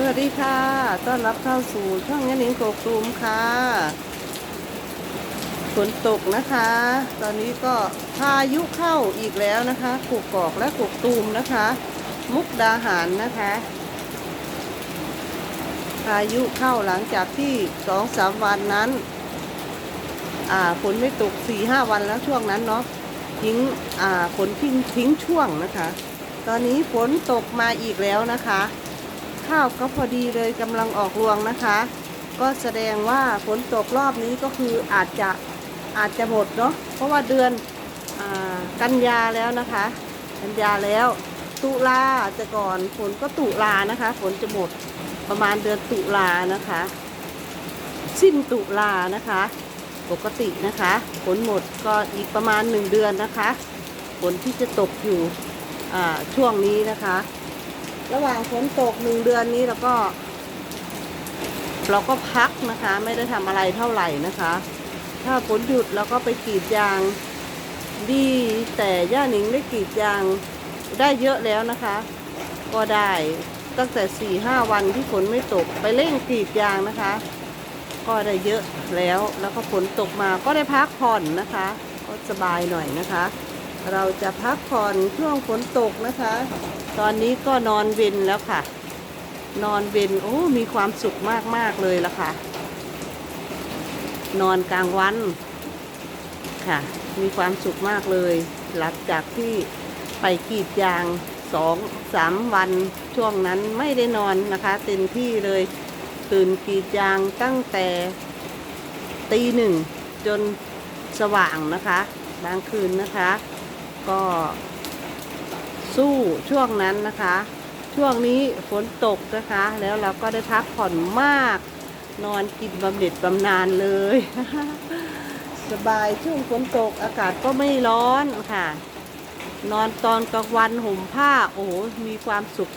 สวัสดีค่ะ ต้อนรับเข้าสู่ช่องยันหนิงโกกตูมค่ะ ฝนตกนะคะ ตอนนี้ก็พายุเข้าอีกแล้วนะคะกกกอกและกกตูมนะคะ มุกดาหารนะคะ พายุเข้าหลังจากที่สองสามวันนั้น อ่าฝนไม่ตกสี่ห้าวันแล้วช่วงนั้นเนาะ ทิ้ง อ่าฝนทิ้งทิ้งช่วงนะคะ ตอนนี้ฝนตกมาอีกแล้วนะคะ ข้าวก็พอดีเลยกำลังออกรวงนะคะ ก็แสดงว่าฝนตกรอบนี้ก็คืออาจจะอาจจะหมดเนาะเพราะว่าเดือนอกันยาแล้วนะคะ กันยาแล้ว ตุลาแต่ก่อนฝนก็ตุลานะคะ ฝนจะหมดประมาณเดือนตุลานะคะ สิ้นตุลานะคะ ปกตินะคะฝนหมดก็อีกประมาณหนึ่งเดือนนะคะฝนที่จะตกอยู่ช่วงนี้นะคะ ระหว่างฝนตกหนึ่งเดือนนี้เราก็ เราก็พักนะคะ ไม่ได้ทำอะไรเท่าไหร่นะคะ ถ้าฝนหยุดเราก็ไปกรีดยาง ดี แต่ย่าหนิงได้กรีดยางได้เยอะแล้วนะคะ ก็ได้ตั้งแต่สี่ห้าวันที่ฝนไม่ตกไปเร่งกรีดยางนะคะ ก็ได้เยอะแล้วแล้วก็ฝนตกมาก็ได้พักผ่อนนะคะ ก็สบายหน่อยนะคะ เราจะพักผ่อนช่วงฝนตกนะคะ ตอนนี้ก็นอนเวนแล้วค่ะ นอนเวนโอ้มีความสุขมากๆเลยละค่ะ นอนกลางวันค่ะ มีความสุขมากเลย หลังจากที่ไปกรีดยางสองสามวันช่วงนั้นไม่ได้นอนนะคะเต็มที่เลยตื่นกรีดยางตั้งแต่ตีหนึ่งจนสว่างนะคะบางคืนนะคะ ก็ สู้ช่วงนั้นนะคะ ช่วงนี้ฝนตกนะคะ แล้วเราก็ได้พักผ่อนมาก นอนกินบำเหน็จบำนาญเลย สบายช่วงฝนตกอากาศก็ไม่ร้อนค่ะ นอนตอนกลางวันห่มผ้า โอ้โหมีความสุข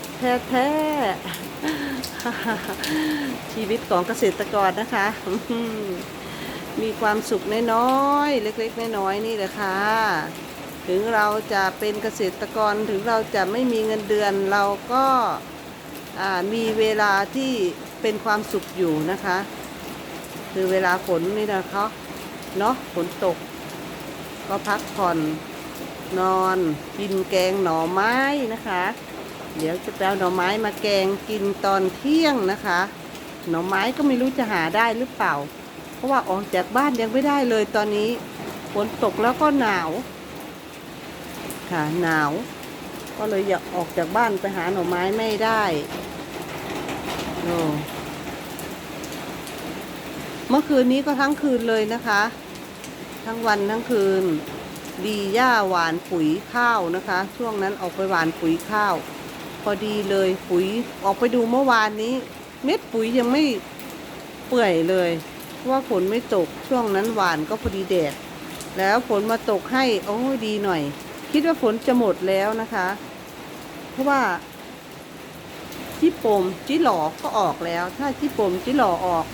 แท้ๆชีวิตของเกษตรกรนะคะมีความสุขน้อยๆ เล็กๆ น้อยๆ นี่แหละค่ะ ถึงเราจะเป็นเกษตรกรถึงเราจะไม่มีเงินเดือน เราก็มีเวลาที่เป็นความสุขอยู่นะคะ คือเวลาฝนนี่นะคะเนาะฝนตก ก็พักผ่อนนอนกินแกงหน่อไม้นะคะ เดี๋ยวจะแปลหน่อไม้มาแกงกินตอนเที่ยงนะคะ หน่อไม้ก็ไม่รู้จะหาได้หรือเปล่า เพราะว่าออกจากบ้านยังไม่ได้เลยตอนนี้ฝนตกแล้วก็หนาว ค่ะ หนาว ก็เลยอยากออกจากบ้านไปหาหน่อไม้ไม่ได้โอ้เมื่อคืนนี้ก็ทั้งคืนเลยนะคะ ทั้งวันทั้งคืน ดีย่าหวานปุ๋ยข้าวนะคะ ช่วงนั้นออกไปหวานปุ๋ยข้าว พอดีเลยปุ๋ยออกไปดูเมื่อวานนี้ เม็ดปุ๋ยยังไม่เปื่อยเลยเพราะว่าฝนไม่ตกช่วงนั้นหวานก็พอดีแดดแล้วฝนมาตกให้ โอ้ดีหน่อย คิดว่าฝนจะหมดแล้วนะคะ เพราะว่าจิโปมจิหลอก็ออกแล้ว ถ้าจิโปมจิหลอออก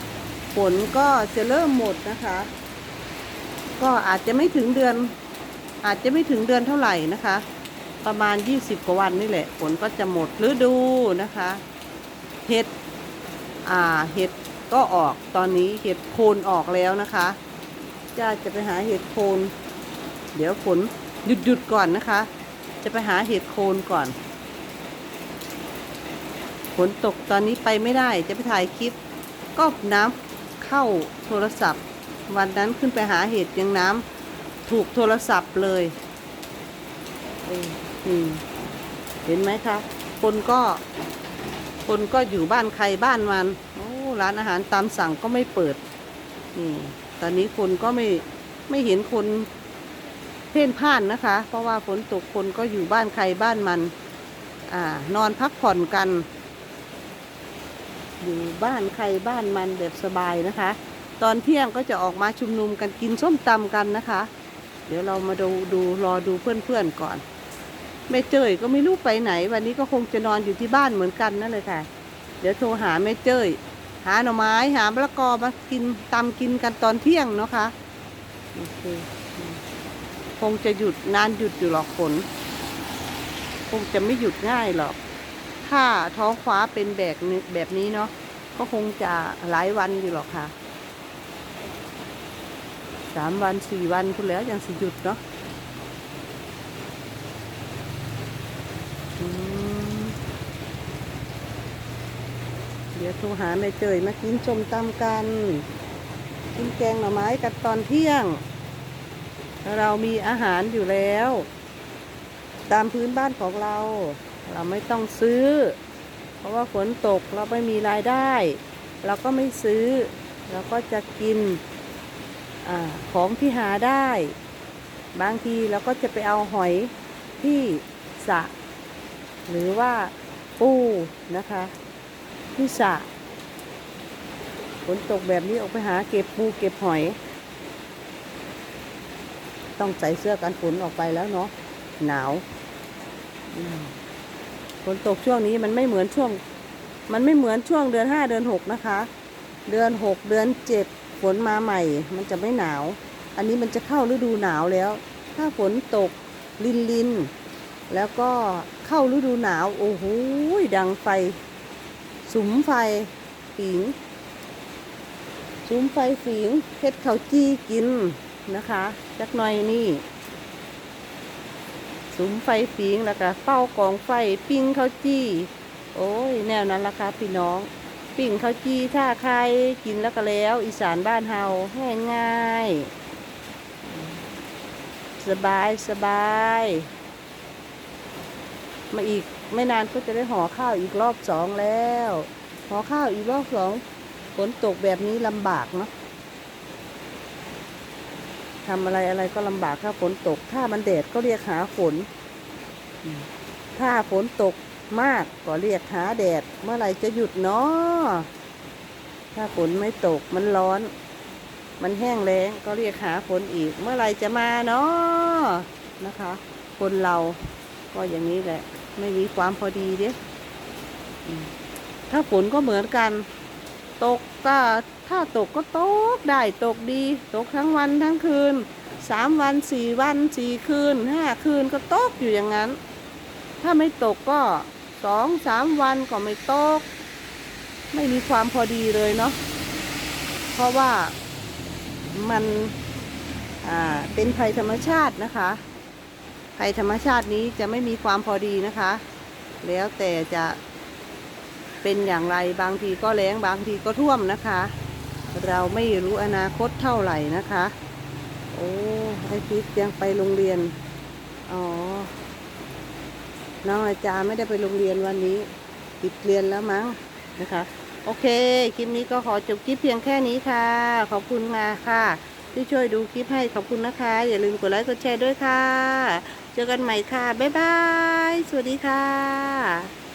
ฝนก็จะเริ่มหมดนะคะ ก็อาจจะไม่ถึงเดือน อาจจะไม่ถึงเดือนเท่าไหร่นะคะ ประมาณ 20 กว่าวันนี่แหละฝนก็จะหมดฤดูนะคะ เห็ดอ่าเห็ดก็ออกตอนนี้เห็ดโคนออกแล้วนะคะจ้าจะไปหาเห็ดโคน เดี๋ยวฝน หยุดหยุดก่อนนะคะ จะไปหาเห็ดโคนก่อนฝนตกตอนนี้ไปไม่ได้จะไปถ่ายคลิป ก็น้ำเข้าโทรศัพท์ วันนั้นขึ้นไปหาเห็ดยังน้ำถูกโทรศัพท์เลยเห็นไหมคะคนก็คนก็อยู่บ้านใครบ้านมันโอ้ร้านอาหารตามสั่งก็ไม่เปิดนี่ตอนนี้คนก็ไม่ไม่เห็นคน พ่นพ่านนะคะ เพราะว่าฝนตกคนก็อยู่บ้านใครบ้านมันอนอนพักผ่อนกัน อยู่บ้านใครบ้านมันแบบสบายนะคะ ตอนเที่ยงก็จะออกมาชุมนุมกันกินส้มตำกันนะคะ เดี๋ยวเรามาดูดูรอดูเพื่อนๆก่อนแม่เจ้ยก็ไม่รู้ไปไหน วันนี้ก็คงจะนอนอยู่ที่บ้านเหมือนกันนั่นเลยค่ะ เดี๋ยวโทรหาแม่เจ้ยหาหน่อไม้หามะละกอมากินตำกินกันตอนเที่ยงเนาะคะโอเค คงจะหยุดนานหยุดอยู่หรอกฝนคงจะไม่หยุดง่ายหรอก ถ้าท้องฟ้าเป็นแบบแบบนี้เนาะก็คงจะหลายวันอยู่หรอกค่ะสามวันสี่วันคุณแล้วยังสิหยุดเนาะเดี๋ยวโทรหาแม่เจยมากินชมตำกัน กินแกงหน่อไม้กันตอนเที่ยง เรามีอาหารอยู่แล้ว ตามพื้นบ้านของเรา เราไม่ต้องซื้อ เพราะว่าฝนตกเราไม่มีรายได้ เราก็ไม่ซื้อ เราก็จะกินอของที่หาได้ บางทีเราก็จะไปเอาหอยที่สระหรือว่าปูนะคะที่สระฝนตกแบบนี้ออกไปหาเก็บปูเก็บหอย ต้องใส่เสื้อกันฝนออกไปแล้วเนาะหนาวฝนตกช่วงนี้มันไม่เหมือนช่วง มันไม่เหมือนช่วงเดือนห้าเดือนหกนะคะ เดือนหกเดือนเจ็ดฝนมาใหม่ มันจะไม่หนาว อันนี้มันจะเข้าฤดูหนาวแล้ว ถ้าฝนตกลินลินแล้วก็เข้าฤดูหนาว โอ้โหดังไฟสุมไฟฝีงสุมไฟฝีงเฮ็ดข้าวจี้กิน นะคะจักหน่อยนี่สุมไฟฝีงแล้วก็เป้ากองไฟปิ้งข้าวจี้ โอ้ย แนวนั้นละครับพี่น้อง ปิ้งข้าวจี้ท่าใครกินแล้วก็แล้ว อีสานบ้านเฮาง่ายง่าย สบายสบาย มาอีกไม่นานก็จะได้ห่อข้าวอีกรอบสองแล้ว ห่อข้าวอีกรอบสองฝนตกแบบนี้ลำบากเนาะ ทำอะไรอะไรก็ลำบากถ้าฝนตก ถ้ามันแดดก็เรียกหาฝน ถ้าฝนตกมากก็เรียกหาแดด เมื่อไหร่จะหยุดเนาะถ้าฝนไม่ตกมันร้อน มันแห้งแล้งก็เรียกหาฝนอีก เมื่อไหร่จะมาเนาะนะคะ คนเราก็อย่างนี้แหละ ไม่มีความพอดีเด้ถ้าฝนก็เหมือนกัน ตกก็ถ้าตกก็ตกได้ตกดี ตกทั้งวันทั้งคืนสามวันสี่วันสี่คืนห้าคืนก็ตกอยู่อย่างนั้น ถ้าไม่ตกก็สองสามวันก็ไม่ตก ไม่มีความพอดีเลยเนาะเพราะว่ามันเป็นภัยธรรมชาตินะคะ ภัยธรรมชาตินี้จะไม่มีความพอดีนะคะ แล้วแต่จะ เป็นอย่างไรบางทีก็แล้งบางทีก็ท่วมนะคะ เราไม่รู้อนาคตเท่าไหร่นะคะ โอ้ไอพิษยังไปโรงเรียน อ๋อ น้องอาจารย์ไม่ได้ไปโรงเรียนวันนี้ปิดเรียนแล้วมั้งนะคะ โอเค คลิปนี้ก็ขอจบคลิปเพียงแค่นี้ค่ะ ขอบคุณมาค่ะ ที่ช่วยดูคลิปให้ขอบคุณนะคะ อย่าลืมกดไลค์กดแชร์ด้วยค่ะ เจอกันใหม่ค่ะ บ๊ายบาย สวัสดีค่ะ